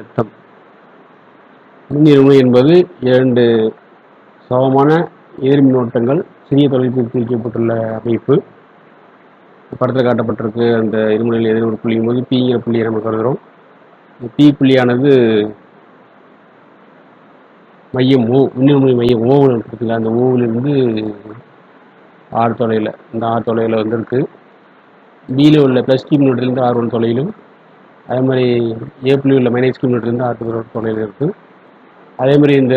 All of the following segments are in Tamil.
மின்னழுத்தம் மின்னிருமை என்பது இரண்டு சமமான எதிர் மின்னோட்டங்கள் சிறிய தொலைவில் பிரிக்கப்பட்டுள்ள அமைப்பு. படத்தில் காட்டப்பட்டிருக்கு அந்த இருமுனையில் எதிர் ஒரு புள்ளியும் போது பிங்கிற புள்ளியை நம்ம கருதுகிறோம் பி புள்ளியானது மையம் ஓ மின்னிருமை மையம் ஓவில் இருக்குல்ல அந்த ஓவிலிருந்து ஆறு தொலையில் இந்த ஆறு தொலையில் வந்திருக்கு. பியில் உள்ள ப்ளஸ் டி மின்னோட்டிலிருந்து ஆர் ஒன் தொலையிலும் அதே மாதிரி ஏ உள்ள மைனஸ் கிலோமீட்டர்லேருந்து மின்னோட்டிலிருந்து ஆர் தொலைவில் இருக்குது அதே மாதிரி இந்த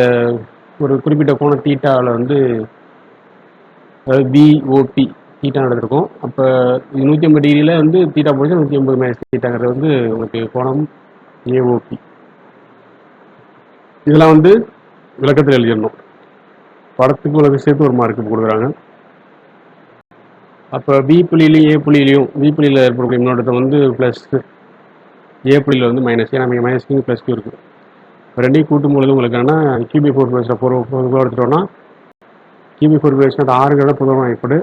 ஒரு குறிப்பிட்ட கோணம் தீட்டாவில் வந்து அதாவது பிஓபி தீட்டா நடந்திருக்கும். அப்போ இது நூற்றி ஐம்பது டிகிரியில் வந்து தீட்டா போச்சு நூற்றி ஐம்பது மைனஸ் தீட்டாங்கிறது வந்து உங்களுக்கு கோணம் ஏஓபி இதெல்லாம் வந்து விளக்கத்தில் எழுதிடணும். படத்துக்கு உலக சேர்த்து ஒரு மார்க்கு கொடுக்குறாங்க. அப்போ பி புள்ளியிலையும் ஏ புள்ளியிலையும் பி புள்ளியில் ஏற்படக்கூடிய மின்னோட்டத்தை வந்து ப்ளஸ் ஏ புள்ளியில் வந்து மைனஸ் ஏன்னா நமக்கு மைனஸ் கியூ ப்ளஸ் கியூ இருக்குது இப்போ ரெண்டையும் கூட்டும் பொழுது உங்களுக்கு என்னன்னா கியூபி ஃபோர் பேஸில் ஃபோர் பொதுவாக எடுத்துட்டோம்னா கியூபி ஃபோர் பேஸ்னா அது ஆறு கடை பொதுவாக ஏற்படு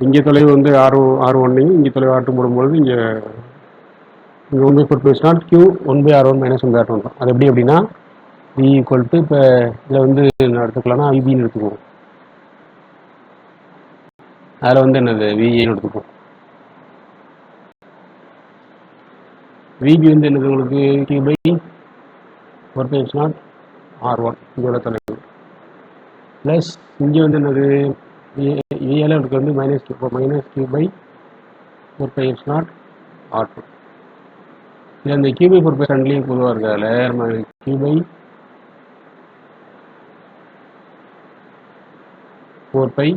இங்கே தொலைவு வந்து ஆறு ஆறு ஒன்னையும் இங்கே தொலைவு ஆட்டு போடும்பொழுது இங்கே இங்கே ஒன் பை ஃபோர் பேஸ்னா Q one by R one minus one by R one அது எப்படி அப்படின்னா பி ஈக்குவல் டு இப்போ இதில் வந்து என்ன எடுத்துக்கலாம்னா ஐபின்னு எடுத்துக்குவோம். அதில் வந்து என்னது? விஏன்னு எடுத்துக்குவோம். விபி வந்து என்னது உங்களுக்கு Q by four by not R one இதோட தொலைவு ப்ளஸ் இங்கே வந்து என்னது? ஏ இருக்கு வந்து minus two minus two by four by X not R two இல்லை இந்த கியூபை ஃபோர் பை ரெண்டுலேயும் பொதுவாக இருக்காதுல. நம்ம Q by four by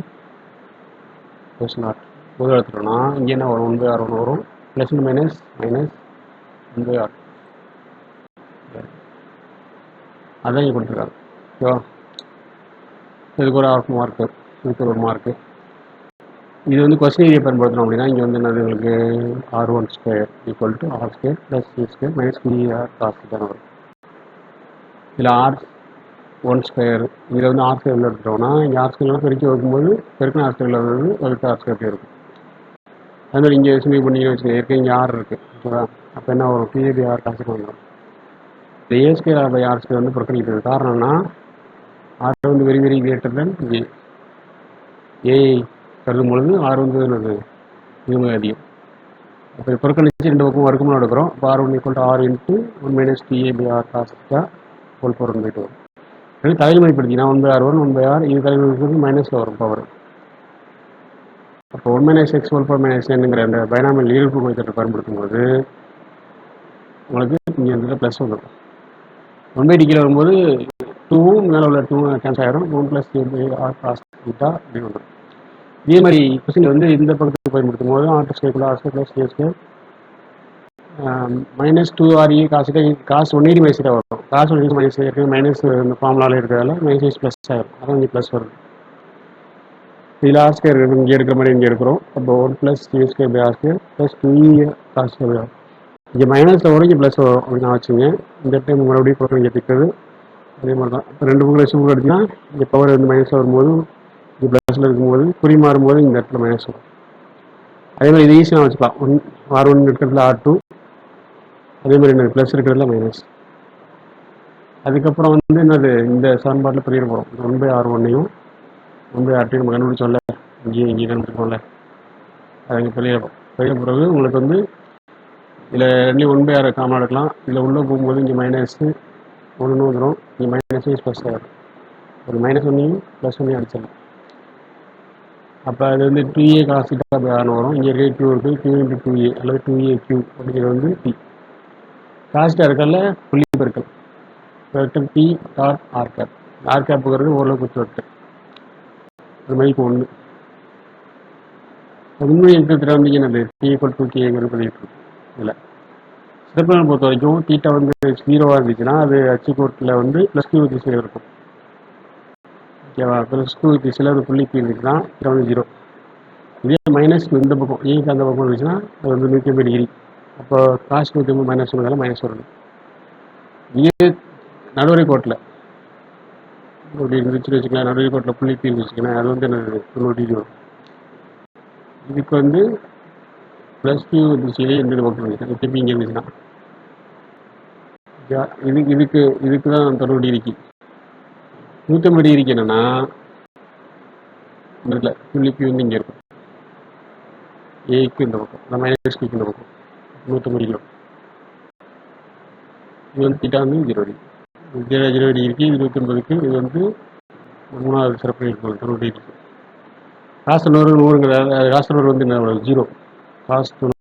S not பொதுவாக எடுத்துட்டோம்னா இங்கே என்ன வரும்? ஒன் பை ஆர் ஒன் வரும். ப்ளஸ் மைனஸ் மைனஸ் ஒன் அதான் இங்கே கொடுத்துருக்காங்க ஓகேவா இதுக்கு ஒரு ஆஃப் மார்க்கு இதுக்கு ஒரு மார்க்கு இது வந்து கொஸ்டின் ஏரியா பயன்படுத்தணும் அப்படின்னா இங்கே வந்து என்னது உங்களுக்கு r one square equal to r square plus c square minus b r cos தானே வரும். இதில் ஆர் ஒன் ஸ்கொயர் இதில் வந்து ஆர் ஸ்கொயரில் எடுத்துட்டோம்னா இங்கே ஆர் ஸ்கொயர்லாம் பெருக்கி வைக்கும்போது பெருக்கின ஆர் ஸ்கொயரில் வந்து வகுத்து ஆர் ஸ்கொயர் இருக்கும். அது இங்கே சிமிக் பண்ணி வச்சுக்கோங்க. ஏற்கனவே இங்கே ஆர் இருக்குது ஓகேவா அப்போ என்ன வரும் பிஏபி ஆர் காசுக்கு வந்துடும் இந்த ஏஸ்கே ஆர் பை ஆர் வந்து புறக்கணிக்கிறது. காரணம்னா ஆர் வந்து very very greater than a AI கருதும் பொழுது ஆர் வந்து என்னது மிக மிக அதிகம். அப்போ புறக்கணிச்சு ரெண்டு பக்கம் வர்க்கமாக எடுக்கிறோம் இப்போ r one equal to r into one minus PAP r காஸ்டா ஹோல் ஃபோர் ஒன் பை வரும் ரெண்டு தலைமைப்படுத்தினா one by r one one by r இது தலைமைப்படுத்தி மைனஸில் வரும் பவர் அப்போ one minus x one four minus என்னங்கிற அந்த பைனாமல் ஈர்ப்பு மைத்தட்டை பயன்படுத்தும் போது உங்களுக்கு இங்கே இந்த ப்ளஸ் வந்துடும் ஒன் பை டிக்கில் வரும்போது டூவும் மேலே உள்ள டூ கேன்சல் ஆகிடும் one plus r cos theta அப்படின்னு வந்துடும் இதே மாதிரி கொஸ்டின் வந்து இந்த பக்கத்துக்கு பயன்படுத்தும் போது r square r square plus a square minus two r e cos cos one eighty minus வரும். காசு ஒன் எயிட்டி மைனஸ் இருக்குது மைனஸ் இந்த ஃபார்முலாவில் இருக்கிறதால மைனஸ் ப்ளஸ் ஆகிடும் அதான் இங்கே ப்ளஸ் வரும். இதில் ஆர் ஸ்கேர் இங்கே இருக்கிற மாதிரி இங்கே இருக்கிறோம் அப்போ one plus a square by r square plus two e cos இங்கே மைனஸில் வரும் இங்கே ப்ளஸ் வரும் அப்படின்னு வச்சுங்க இந்த டைம் மறுபடியும் பக்கம் இங்கே திக்கிறது அதே மாதிரி தான் இப்போ ரெண்டு பக்கம் சிம்பிள் எடுத்திங்கன்னா இங்கே பவர் வந்து மைனஸில் வரும்போது இங்கே ப்ளஸில் இருக்கும்போது குறி மாறும்போது இந்த இடத்துல மைனஸ் வரும். அதே மாதிரி இது ஈஸியாக வச்சுக்கலாம். ஒன் ஆர் ஒன் இருக்கிறதுல ஆர் டூ அதே மாதிரி என்னது ப்ளஸ் இருக்கிறதுல மைனஸ் அதுக்கப்புறம் வந்து என்னது? இந்த சமன்பாட்டில் பெரிய போகிறோம் ஒன் பை ஆர் ஒன்னையும் ஒன் பை ஆர் டூ நம்ம கண்டுபிடிச்சோம்ல. இங்கேயும் இங்கேயும் கண்டுபிடிச்சோம்ல அது இங்கே பெரிய பெரிய பிறகு உங்களுக்கு வந்து இதில் ரெண்டுலேயும் ஒன் பை ஆர் காமன் எடுக்கலாம். இதில் உள்ளே போகும்போது இங்கே மைனஸு ஒன்று வந்துடும் இங்கே மைனஸ் ப்ளஸ் ஆகிடும் ஒரு மைனஸ் ஒன்றையும் ப்ளஸ் ஒன்றையும் அடிச்சிடலாம். அப்போ அது வந்து டூ ஏ காசு பை வரும். இங்கே இருக்க கியூ இருக்குது டூ இன்ட்டு டூ ஏ அல்லது டூ ஏ க்யூ அப்படிங்கிறது வந்து டி காஸ்ட்டாக இருக்கல புள்ளி பெருக்கல். Vector t dot r cap r கேப்புங்கிறது ஓரளவுக்கு குச்சி வெக்டர் அது மதிப்பு ஒன்று உண்மை இருக்கிறதுல வந்து என்னது? பி ஈக்குவல் டூ கேங்கிறது பண்ணிட்டு இருக்கு இதில் சிறப்பினை பொறுத்த வரைக்கும் தீட்டா வந்து ஜீரோவாக இருந்துச்சுன்னா அது அச்சு கோர்ட்டில் வந்து ப்ளஸ் டூ திசையில் இருக்கும். ஓகேவா ப்ளஸ் டூ திசையில் ஒரு புள்ளி பி இருந்துச்சுன்னா இது வந்து ஜீரோ இதே மைனஸ் இந்த பக்கம் ஏக்கு அந்த பக்கம் இருந்துச்சுன்னா அது வந்து நூற்றி ஐம்பது டிகிரி அப்போ காசு நூற்றி ஐம்பது மைனஸ் ஒன்று மைனஸ் வரணும். இதே நடுவரை கோட்டில் அப்படி இருந்துச்சுன்னு வச்சுக்கலாம் நடுவரை கோட்டில் புள்ளி பி இருந்துச்சுக்கலாம் அது வந்து என்ன தொண்ணூறு டிகிரி வரும். இதுக்கு வந்து ப்ளஸ் டூ திசையிலே எந்த பக்கம் இருந்துச்சு திருப்பி இங்கே இருந்துச்சுன்னா இதுக்கு இதுக்கு இதுக்கு தான் தொண்ணூறு டிகிரிக்கு நூற்றம்பது டிகிரிக்கு என்னென்னா இந்த இடத்துல புள்ளிக்கு வந்து இங்கே இருக்கும். ஏக்கு இந்த பக்கம் இந்த மைனஸ் கிக்கு இந்த பக்கம். நூற்றம்பது டிகிரி இது வந்து தீட்டா வந்து ஜீரோ டிகிரி ஜீரோ ஜீரோ டிகிரிக்கு இருபத்தி ஒன்பதுக்கு இது வந்து மூணாவது சிறப்பு இருக்கும் தொண்ணூறு டிகிரிக்கு காசு நூறு நூறுங்கிற காசு நூறு வந்து என்ன ஜீரோ காசு தொண்ணூறு